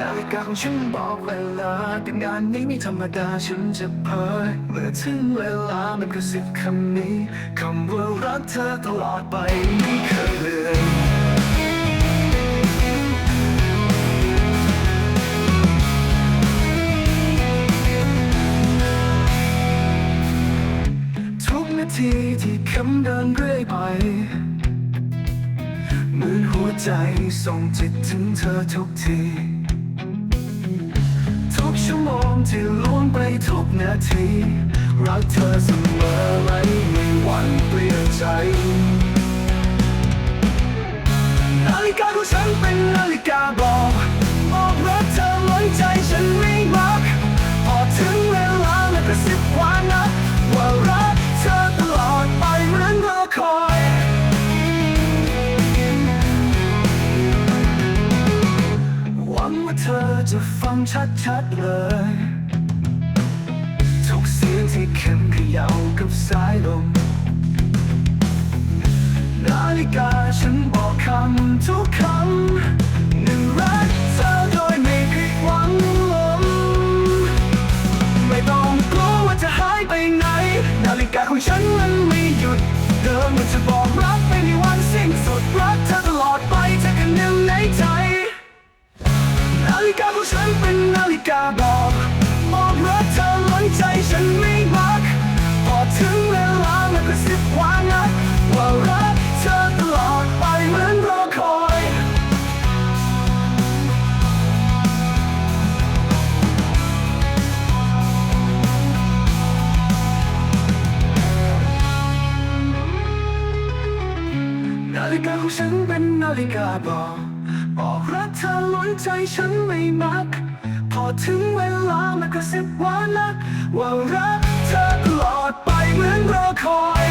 นาฬิกาของฉันบอกเวลาแต่งานนี้ไม่ธรรมดาฉันจะเผยเมื่อถึงเวลามันกระซิบคำนี้คำว่ารักเธอตลอดไปไม่เคยเลือนทุกนาทีที่คำเดินเรื่อยไปเหมือนหัวใจส่งจิตถึงเธอทุกที ที่ล่วงไปทุกนาที รักเธอเสมอไม่มีวันเปลี่ยนใจ นาฬิกาของฉันเป็นนาฬิกาบอกบอกรักเธอไว้ใจฉันไม่มัก พอถึงเวลาแล้วกระซิบว่านะว่ารักเธอตลอดไปเหมือนรอคอยหวังว่าเธอจะฟังชัดๆเลย ที่เข็มเขย่ากับสายลม นาฬิกาฉันบอกคำทุกคำหนึ่งรักเธอโดยไม่ผิดหวังลมไม่ต้องกลัวว่าจะหายไปไหน นาฬิกาของฉันมันไม่หยุด เดิมมันจะบอกรักไม่มีวันสิ้นสุดรักเธอตลอดไปเธอกันหนึ่งในใจ นาฬิกาของฉันเป็นนาฬิกา ฬิกาของฉันเป็นนาฬิกาบอกบอกรักเธอล้นใจฉันไม่มัก พอถึงเวลามันก็สิบว่านัก ว่ารักเธอตลอดไปเหมือนรอคอย